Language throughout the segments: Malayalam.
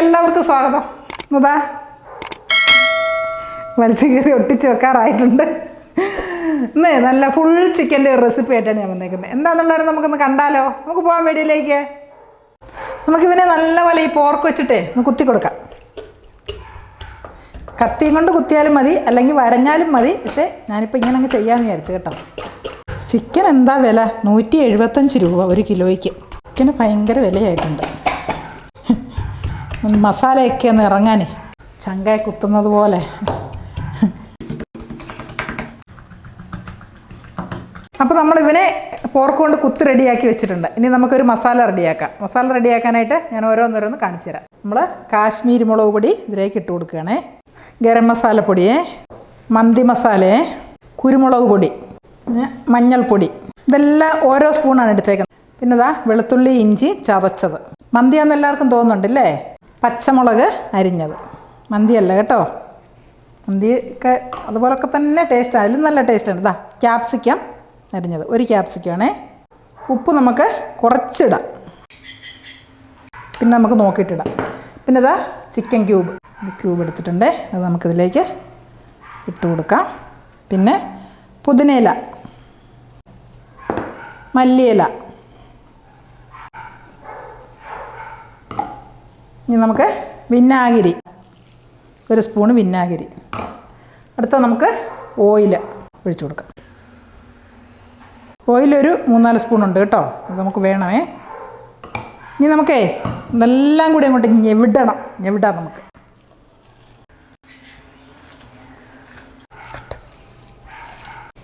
എല്ലാവർക്കും സ്വാഗതം. വലിച്ചു കയറി ഒട്ടിച്ച് വെക്കാറായിട്ടുണ്ട്. ഇന്നേ നല്ല ഫുൾ ചിക്കന്റെ ഒരു റെസിപ്പി ആയിട്ടാണ് ഞാൻ വന്നേക്കുന്നത്. എന്താണെന്നുള്ളത് നമുക്കൊന്ന് കണ്ടാലോ? നമുക്ക് പോകാൻ വേണ്ടിയിലേക്ക് നമുക്കിവനെ നല്ല പോലെ ഈ പോർക്ക് വെച്ചിട്ടേ ഒന്ന് കുത്തി കൊടുക്കാം. കത്തിയും കൊണ്ട് കുത്തിയാലും മതി അല്ലെങ്കിൽ വരഞ്ഞാലും മതി. പക്ഷേ ഞാനിപ്പോൾ ഇങ്ങനെ അങ്ങ് ചെയ്യാമെന്ന് വിചാരിച്ചു കേട്ടോ. ചിക്കൻ എന്താ വില? നൂറ്റി എഴുപത്തഞ്ച് രൂപ ഒരു കിലോയ്ക്ക്. ചിക്കന് ഭയങ്കര വിലയായിട്ടുണ്ട്. മസാലയൊക്കെ ഒന്ന് ഇറങ്ങാനേ. ചങ്കായി കുത്തുന്നത് പോലെ. അപ്പോൾ നമ്മൾ ഇവനെ പോർക്ക് കൊണ്ട് കുത്തി റെഡിയാക്കി വെച്ചിട്ടുണ്ട്. ഇനി നമുക്കൊരു മസാല റെഡിയാക്കാം മസാല റെഡിയാക്കാനായിട്ട് ഞാൻ ഓരോന്നോരോന്ന് കാണിച്ചു തരാം. നമ്മൾ കാശ്മീരി മുളക് പൊടി ഇതിലേക്ക് ഇട്ട് കൊടുക്കുകയാണേ. ഗരം മസാല മന്തി മസാലയെ കുരുമുളക് പൊടി മഞ്ഞൾപ്പൊടി. ഇതെല്ലാം ഓരോ സ്പൂണാണ് എടുത്തേക്കുന്നത്. പിന്നെ ഇതാ വെളുത്തുള്ളി ഇഞ്ചി ചതച്ചത്. മന്തിയാന്ന് എല്ലാവർക്കും തോന്നുന്നുണ്ടല്ലേ? പച്ചമുളക് അരിഞ്ഞത്. മന്തിയല്ല കേട്ടോ. മന്തി ഒക്കെ അതുപോലൊക്കെ തന്നെ ടേസ്റ്റ് അതിലും നല്ല ടേസ്റ്റാണ് ഇതാ ക്യാപ്സിക്കം അരിഞ്ഞത്. ഒരു ക്യാപ്സിക്കമാണേ ഉപ്പ് നമുക്ക് കുറച്ചിടാം. പിന്നെ നമുക്ക് നോക്കിയിട്ടിടാം. പിന്നെ ഇതാ ചിക്കൻ ക്യൂബ് ക്യൂബ് എടുത്തിട്ടുണ്ട്. അത് നമുക്കിതിലേക്ക് ഇട്ട് കൊടുക്കാം. പിന്നെ പുതിനയില. മല്ലിയില. ഇനി നമുക്ക് വിനാഗിരി. ഒരു സ്പൂണ് വിനാഗിരി. അടുത്ത നമുക്ക് ഓയിൽ ഒഴിച്ചു കൊടുക്കാം. ഓയിലൊരു മൂന്നാൽ സ്പൂണുണ്ട് കേട്ടോ. അത് നമുക്ക് വേണമേ. ഇനി നമുക്കേ ഇതെല്ലാം കൂടി അങ്ങോട്ട് ഞെവിടണം. ഞെവിടാം നമുക്ക്.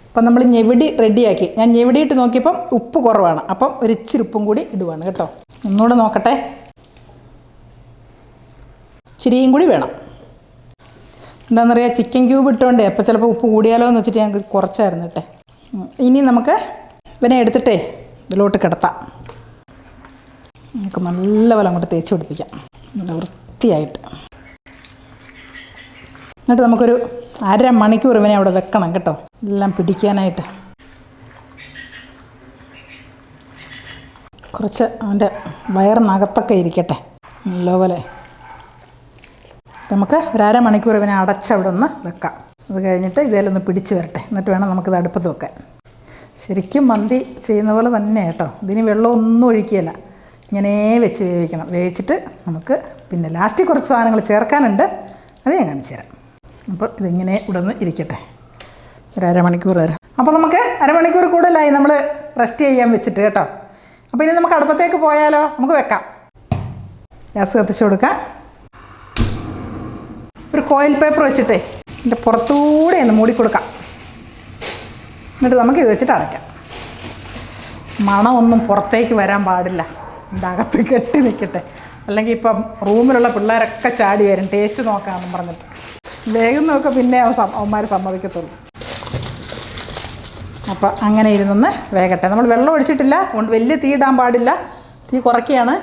അപ്പം നമ്മൾ ഞെവിടി റെഡിയാക്കി. ഞാൻ ഞെവിടിയിട്ട് നോക്കിയപ്പം ഉപ്പ് കുറവാണ്. അപ്പം ഒരു ഇച്ചിരി ഉപ്പും കൂടി ഇടുവാണ് കേട്ടോ. ഒന്നുകൂടെ നോക്കട്ടെ. ഇച്ചിരിയും കൂടി വേണം. എന്താണെന്നറിയാം ചിക്കൻ ക്യൂബ് ഇട്ടുകൊണ്ടേ അപ്പോൾ ചിലപ്പോൾ ഉപ്പ് കൂടിയാലോ എന്ന് വെച്ചിട്ട് ഞങ്ങൾക്ക് കുറച്ചായിരുന്നു കേട്ടെ. ഇനി നമുക്ക് ഇവനെ എടുത്തിട്ടേ ഇതിലോട്ട് കിടത്താം. നമുക്ക് നല്ലപോലെ അങ്ങോട്ട് തേച്ച് പിടിപ്പിക്കാം. നല്ല വൃത്തിയായിട്ട്. എന്നിട്ട് നമുക്കൊരു അര മണിക്കൂർ ഇവനെ അവിടെ വെക്കണം കേട്ടോ. എല്ലാം പിടിക്കാനായിട്ട്. കുറച്ച് അവന്റെ വയറിനകത്തൊക്കെ ഇരിക്കട്ടെ. നല്ലപോലെ നമുക്ക് ഒരു അരമണിക്കൂർ ഇവനെ അടച്ചവിടെ ഒന്ന് വെക്കാം. അത് കഴിഞ്ഞിട്ട് ഇതേലൊന്ന് പിടിച്ച് വരട്ടെ. എന്നിട്ട് വേണം നമുക്കിത് അടുപ്പത്ത് വെക്കാൻ. ശരിക്കും മന്തി ചെയ്യുന്ന പോലെ തന്നെ കേട്ടോ. ഇതിന് വെള്ളമൊന്നും ഒഴിക്കുകയില്ല. ഇങ്ങനെ വെച്ച് വേവിക്കണം. വേവിച്ചിട്ട് നമുക്ക് പിന്നെ ലാസ്റ്റിൽ കുറച്ച് സാധനങ്ങൾ ചേർക്കാനുണ്ട്. അത് ഞാൻ കാണിച്ചു തരാം. അപ്പോൾ ഇതിങ്ങനെ ഇവിടെ നിന്ന് ഇരിക്കട്ടെ. ഒരു അരമണിക്കൂർ തരാം അപ്പോൾ നമുക്ക് അരമണിക്കൂർ കൂടുതലായി നമ്മൾ റെസ്റ്റ് ചെയ്യാൻ വെച്ചിട്ട് കേട്ടോ. അപ്പോൾ ഇനി നമുക്ക് അടുപ്പത്തേക്ക് പോയാലോ? നമുക്ക് വെക്കാം. ഗ്യാസ് കത്തിച്ച് കൊടുക്കാം. ഒരു കോയിൽ പേപ്പർ വെച്ചിട്ടേ ഇതിന്റെ പുറത്തൂടെ ഒന്ന് മൂടിക്കൊടുക്കാം. എന്നിട്ട് നമുക്ക് ഇത് വെച്ചിട്ട് അടയ്ക്കാം. മണമൊന്നും പുറത്തേക്ക് വരാൻ പാടില്ല. എന്റെ അകത്ത് കെട്ടി നിൽക്കട്ടെ അല്ലെങ്കിൽ ഇപ്പം റൂമിലുള്ള പിള്ളേരൊക്കെ ചാടി വരും. ടേസ്റ്റ് നോക്കാമെന്നും പറഞ്ഞിട്ട്. വേഗം നോക്കുക പിന്നെ അവന്മാർ സമ്മതിക്കത്തുള്ളൂ. അപ്പോൾ അങ്ങനെ ഇരുന്നൊന്ന് വേഗട്ടെ. നമ്മൾ വെള്ളം ഒഴിച്ചിട്ടില്ല. അതുകൊണ്ട് വലിയ തീ ഇടാൻ പാടില്ല. തീ കുറയ്ക്കുകയാണ്.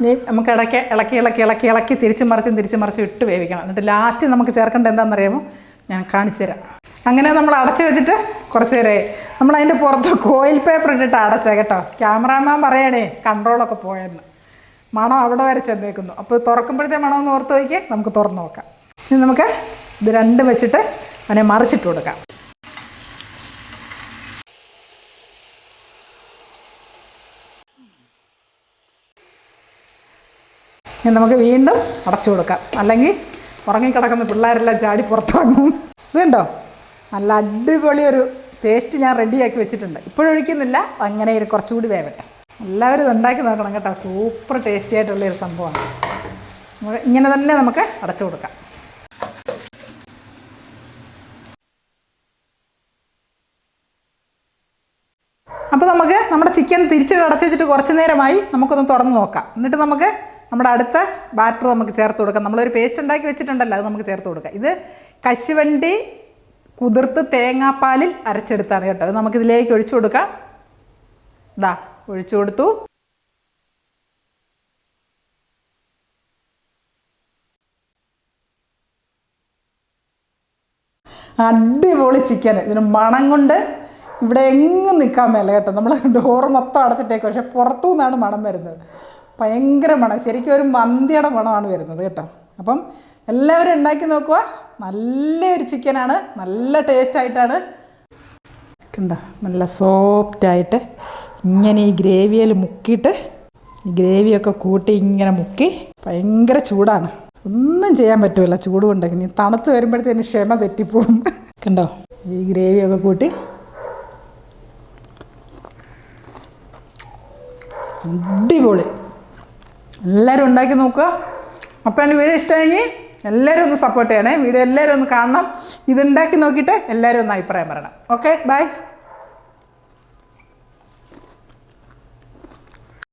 നമുക്ക് ഇടയ്ക്ക് ഇളക്കി ഇളക്കി ഇളക്കി ഇളക്കി തിരിച്ചും മറിച്ചും തിരിച്ചും മറിച്ചും ഇട്ട് വേവിക്കണം. എന്നിട്ട് ലാസ്റ്റ് നമുക്ക് ചേർക്കേണ്ട എന്താണെന്നറിയാമോ? ഞാൻ കാണിച്ചു തരാം. അങ്ങനെ നമ്മൾ അടച്ചു വെച്ചിട്ട് കുറച്ച് നേരമായി. നമ്മൾ അതിന്റെ പുറത്ത് കോയിൽ പേപ്പർ ഇട്ടിട്ട് അടച്ചേ കേട്ടോ. ക്യാമറാമാൻ പറയണേ കൺട്രോളൊക്കെ പോയെന്ന്. മണം അവിടെ വരെ ചെന്നേക്കുന്നു. അപ്പോൾ തുറക്കുമ്പോഴത്തെ മണം ഒന്ന് ഓർത്ത് നോക്കി നമുക്ക് തുറന്ന് നോക്കാം. ഇനി നമുക്ക് ഇത് രണ്ടും വെച്ചിട്ട് അതിനെ മറിച്ചിട്ട് കൊടുക്കാം. ഇനി നമുക്ക് വീണ്ടും അടച്ചു കൊടുക്കാം. അല്ലെങ്കിൽ ഉറങ്ങിക്കിടക്കുന്ന പിള്ളേരെല്ലാം ചാടി പുറത്തിറങ്ങും. ഇത് കണ്ടോ? നല്ല അടിപൊളി ഒരു പേസ്റ്റ് ഞാൻ റെഡിയാക്കി വെച്ചിട്ടുണ്ട്. ഇപ്പോഴൊഴിക്കുന്നില്ല അങ്ങനെ ഒരു കുറച്ചുകൂടി വേവട്ടെ. എല്ലാവരും ഉണ്ടാക്കി നോക്കണം കേട്ടോ. സൂപ്പർ ടേസ്റ്റി ആയിട്ടുള്ള ഒരു സംഭവമാണ്. ഇങ്ങനെ തന്നെ നമുക്ക് അടച്ചു കൊടുക്കാം. അപ്പോൾ നമുക്ക് നമ്മുടെ ചിക്കൻ തിരിച്ചിട്ട് അടച്ചു വെച്ചിട്ട് കുറച്ച് നേരമായി നമുക്കൊന്ന് തുറന്ന് നോക്കാം. എന്നിട്ട് നമുക്ക് നമ്മുടെ അടുത്ത ബാറ്റർ നമുക്ക് ചേർത്ത് കൊടുക്കാം. നമ്മളൊരു പേസ്റ്റ് ഉണ്ടാക്കി വെച്ചിട്ടുണ്ടല്ലോ അത് നമുക്ക് ചേർത്ത് കൊടുക്കാം. ഇത് കശുവണ്ടി കുതിർത്ത് തേങ്ങാപ്പാലിൽ അരച്ചെടുത്താണ് കേട്ടോ. അത് നമുക്കിതിലേക്ക് ഒഴിച്ചു കൊടുക്കാം. ഇതാ ഒഴിച്ചു കൊടുത്തു. അടിപൊളി ചിക്കൻ ഇതിന് മണം കൊണ്ട് ഇവിടെ എങ്ങും നിൽക്കാൻ മേല കേട്ടോ. നമ്മൾ ഡോറ് മൊത്തം അടച്ചിട്ടേക്കും. പക്ഷെ പുറത്തു നിന്നാണ് മണം വരുന്നത്. ഭയങ്കര മണം. ശരിക്കും ഒരു മന്തിയുടെ മണമാണ് വരുന്നത് കേട്ടോ. അപ്പം എല്ലാവരും ഉണ്ടാക്കി നോക്കുക. നല്ലൊരു ചിക്കനാണ്. നല്ല ടേസ്റ്റായിട്ടാണ്. കണ്ടോ? നല്ല സോഫ്റ്റായിട്ട് ഇങ്ങനെ ഈ ഗ്രേവിയിൽ മുക്കിയിട്ട് ഈ ഗ്രേവിയൊക്കെ കൂട്ടി ഇങ്ങനെ മുക്കി ഭയങ്കര ചൂടാണ്. ഒന്നും ചെയ്യാൻ പറ്റില്ല ചൂട് കൊണ്ടൊക്കെ. ഇനി തണുത്ത് വരുമ്പോഴത്തേന് ക്ഷമ തെറ്റിപ്പോവും. കണ്ടോ? ഈ ഗ്രേവിയൊക്കെ കൂട്ടി അടിപൊളി. എല്ലാവരും ഉണ്ടാക്കി നോക്കുക. അപ്പോൾ എന്റെ വീഡിയോ ഇഷ്ടമെങ്കിൽ എല്ലാവരും ഒന്ന് സപ്പോർട്ട് ചെയ്യണേ. വീഡിയോ എല്ലാവരും ഒന്ന് കാണണം. ഇതുണ്ടാക്കി നോക്കിയിട്ട് എല്ലാവരും ഒന്ന് അഭിപ്രായം പറയണം. Okay bye